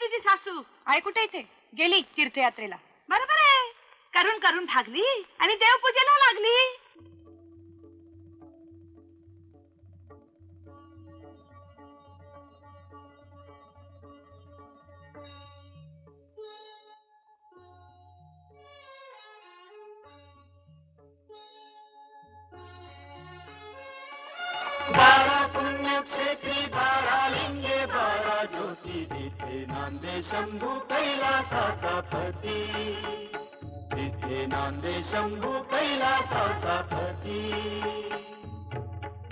तुझी सासू? आहे कुठे इथे गेली तीर्थयात्रेला. बरोबर आहे. करून करून भागली आणि देवपूजेला लागली. तिथे नांदे शंभू कैलासाचा पती तिथे नांदे शंभू कैलासाचा पती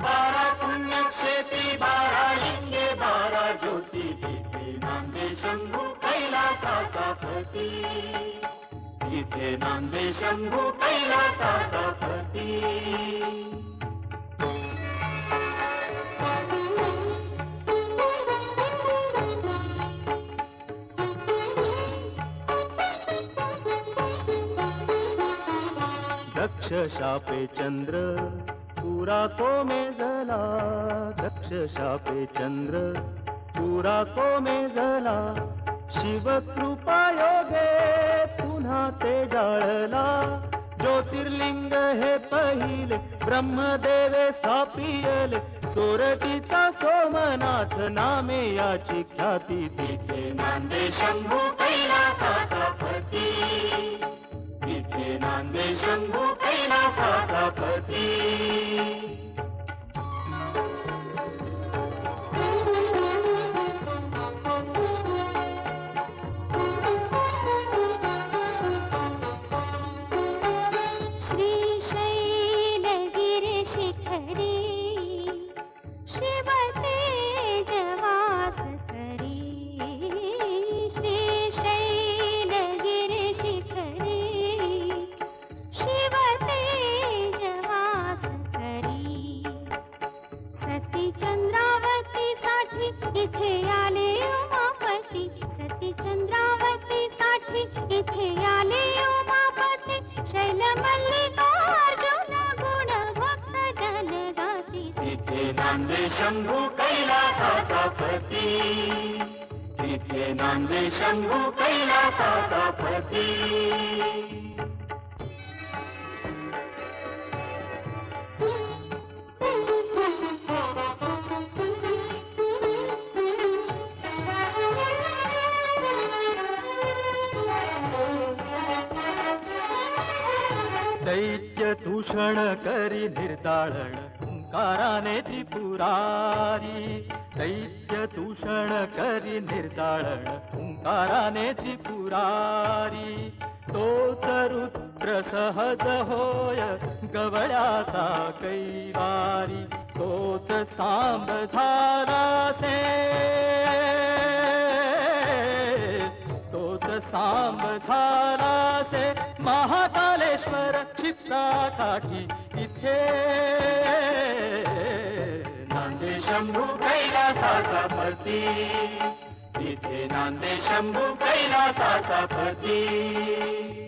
बारा पुण्यक्षेत्री बारा लिंगे, बारा ज्योती। तिथे नांदे शंभू कैलासाचा पती तिथे नांदे शंभू कैलासाचा शापे चंद्र पूरा को में जला दक्ष शापे चंद्र पूरा को में जला शिव कृपा योगे पुन्हा ते जाळला ज्योतिर्लिंग हे पहिले ब्रह्मदेवे स्थापियले सोरटीचा सोमनाथ नामे याची ख्याती तिथे। नांदे शंभू कैलासाचा पती तिथे नांदे दैत्य दूषण करी निर्दाळण ओंकाराने त्रिपुरारी। दैत्य दूषण करी निर्दाळण ओंकाराने त्रिपुरारी। तोच रुद्र सहज होय गवळ्याचा कैवारी। तोच सांब झाला से। तोच सांब झाला से महाकालेश्वर क्षिप्रा काठी इथे। नांदे शंभू कैलासाचा पती इथे नांदे शंभू कैलासाचा पती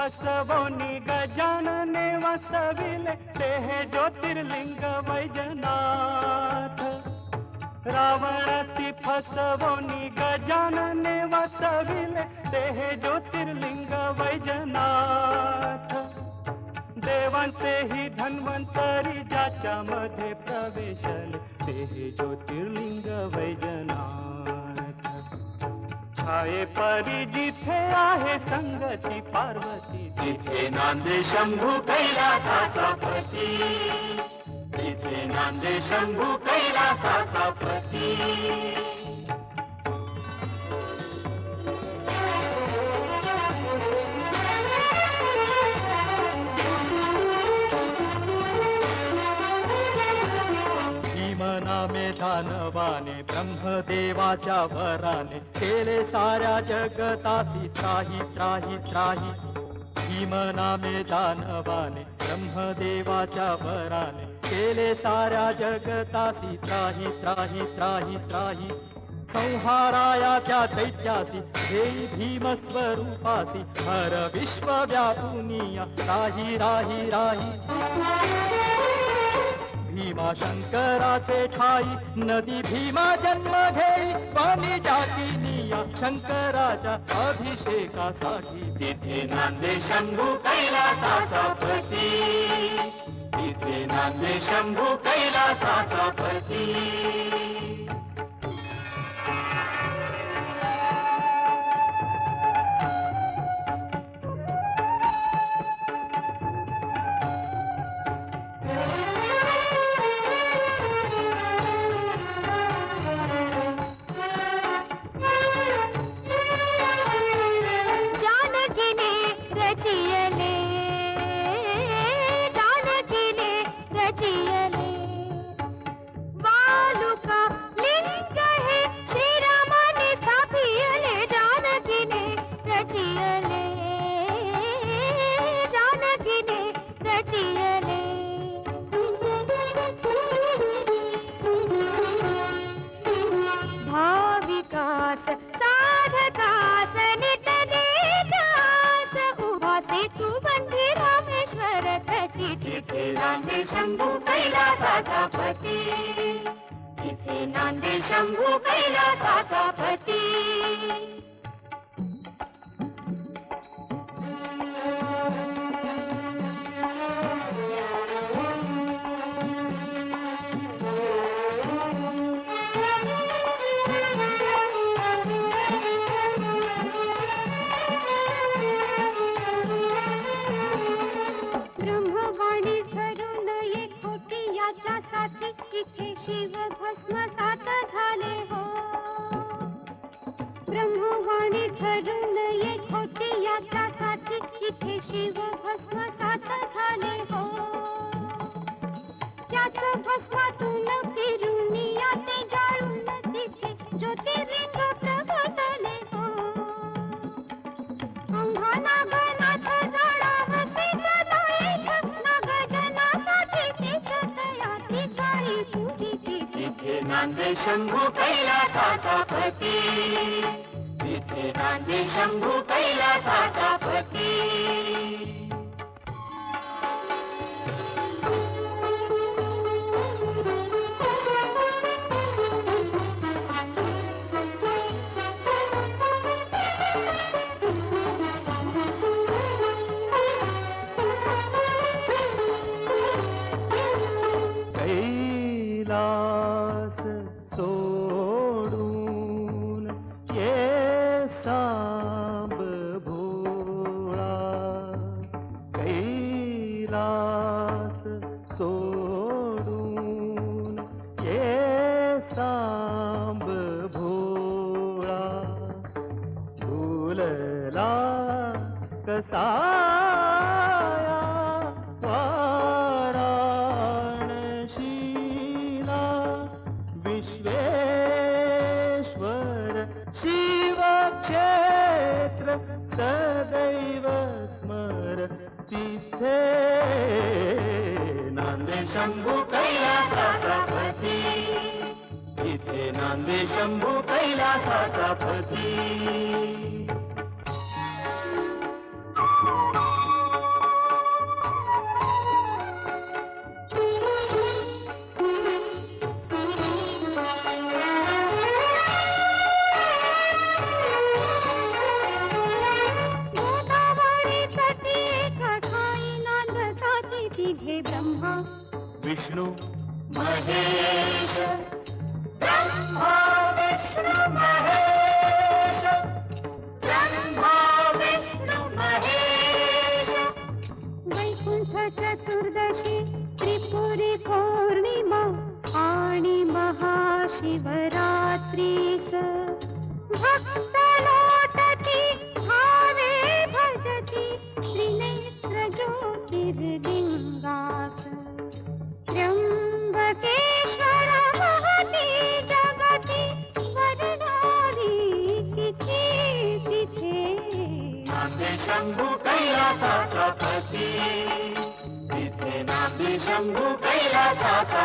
फसवोनी गजानने वसविले ते हे ज्योतिर्लिंग वैजनाथ। रावणाची फसवोनी गजानने वसविले ते हे ज्योतिर्लिंग वैजनाथ। देवांचेही धन्वंतरी ज्याच्यामध्ये प्रवेशल ते हे ज्योतिर्लिंग वैजनाथ। छाये परी जिथे आए संगति पार्वती, जिथे नांदे शंभु कैलासाचा पती जिथे नांदे शंभु कैलासाचा पती भीमनामे दानवाने ब्रह्मदेवाच्या वराने केले साऱ्या जगतासी त्राही त्राही. त्राही भीमनामे दानवाने ब्रह्मदेवाच्या वराने केले साऱ्या जगतासी त्राही त्राही त्राही त्राही. संहाराया त्या दैत्यासी, देई भीमस्वरूपासी हर विश्व व्यापुनिया राही राही राही. भीमा शंकराचे ठाई नदी भीमा जन्म घेई। पाणी टाकीनिया शंकराच्या अभिषेकासाठी तिथे नांदे शंभू कैलासाचा पती तिथे नांदे शंभू कैलासाचा पती नांदे शंभू कैलासाचा पती इथे नांदे शंभू कैलासाचा पती शंभू कैलासा पति नांदे शंभु कैलासाचा कैलास शंभू कैलासाचा पती इथे नांदे शंभू कैलासाचा पती शंभू कैलासापति पती तिथे नांदे शंभू कैलासाचा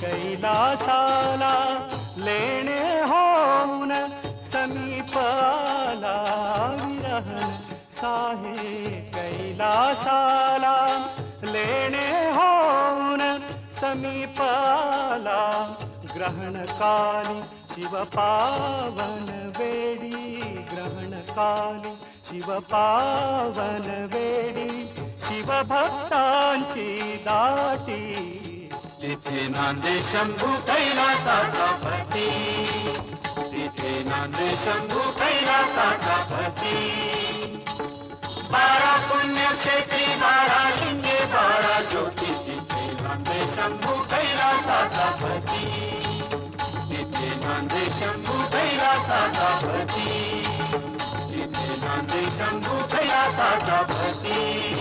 कैलासाला लेणे विरहन साहे कैलासाला लेणे होऊन समीपाला ग्रहणकाली शिवपावन वेडी ग्रहणकाली शिवपावन वेडी शिवभक्तांची दाटी। तिथे नांदे शंभू कैलासाचा पती तिथे नांदे शंभू कैलासाचा पती बारा पुण्यक्षेत्र राजा भोती